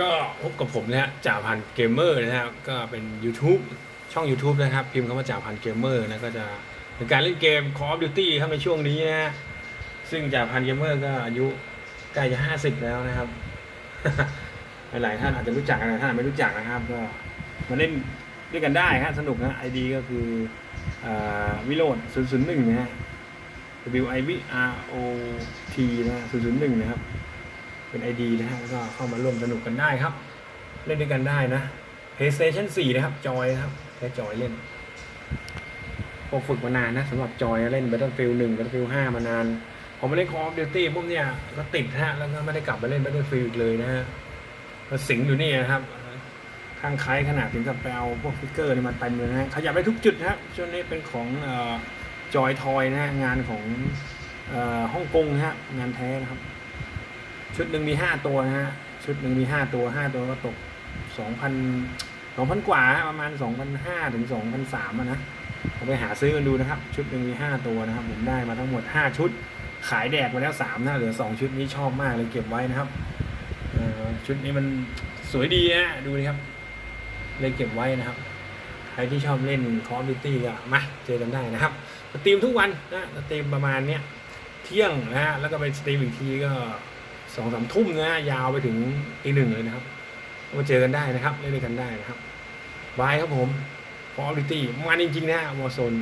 ก็พบกับผมนะฮะจ่าพันเกมเมอร์นะครับ ก็เป็น YouTube ช่อง YouTube นะครับ พิมพ์คำว่าจ่าพันเกมเมอร์นะก็จะเป็นการเล่นเกม Call of Duty ครับในช่วงนี้นะฮะซึ่งจ่าพันเกมเมอร์ก็อายุใกล้จะ 50 แล้วนะครับ หลายท่านอาจจะรู้จักหลายท่านอาจไม่รู้จักนะครับ ก็มาเล่นด้วยกันได้ฮะสนุกนะไอดีก็คือวิโรด001 นะฮะ W I V R O T นะ001 นะครับ เป็น ID นะฮะแล้วก็เข้ามาร่วมสนุกกันได้ครับ เล่นด้วยกันได้นะ PlayStation 4 นะครับ จอยนะครับใช้จอยเล่นพอฝึกมานานนะสำหรับจอยเล่น Battlefield 1 Battlefield 5 มานานพอมาเล่น Call of Duty ปุ๊บเนี่ยก็ติดฮะแล้วก็ไม่ได้กลับมาเล่น Battlefield อีกเลยนะฮะก็สิงอยู่นี่นะครับข้างคล้ายขนาดถึงกับไปเอาพวกฟิกเกอร์นี่มาเต็มเลยนะขยับไปทุกจุดนะครับช่วงนี้เป็นของจอยทอยนะฮะงานของฮ่องกงนะฮะงานแท้นะครับ ชุดหนึ่งมีห้าตัวนะฮะชุดหนึ่งมีห้าตัวห้าตัวก็ตกสองพันสองพันกว่าประมาณสองพันห้าถึงสองพันสามนะเอาไปหาซื้อกันดูนะครับ ชุดหนึ่งมีห้าตัวนะครับผมได้มาทั้งหมดห้าชุด ขายแดกไปแล้วสามนะเหลือสองชุดนี้ชอบมากเลยเก็บไว้นะครับอ่อชุดนี้มันสวยดีนะดูดิครับ เลยเก็บไว้นะครับใครที่ชอบเล่น Call of Duty ก็มาเจอกันได้นะครับสตรีมทุกวันนะสตรีมประมาณเนี้ยเที่ยงนะฮะแล้วก็ไปสตรีมอีกทีก็ สองสามทุ่มนะยาวไปถึงตีหนึ่งเลยนะครับมาเจอกันได้นะครับเล่นด้วยกันได้นะครับบายครับผมพอลิตี้มันจริงๆนะวอร์โซน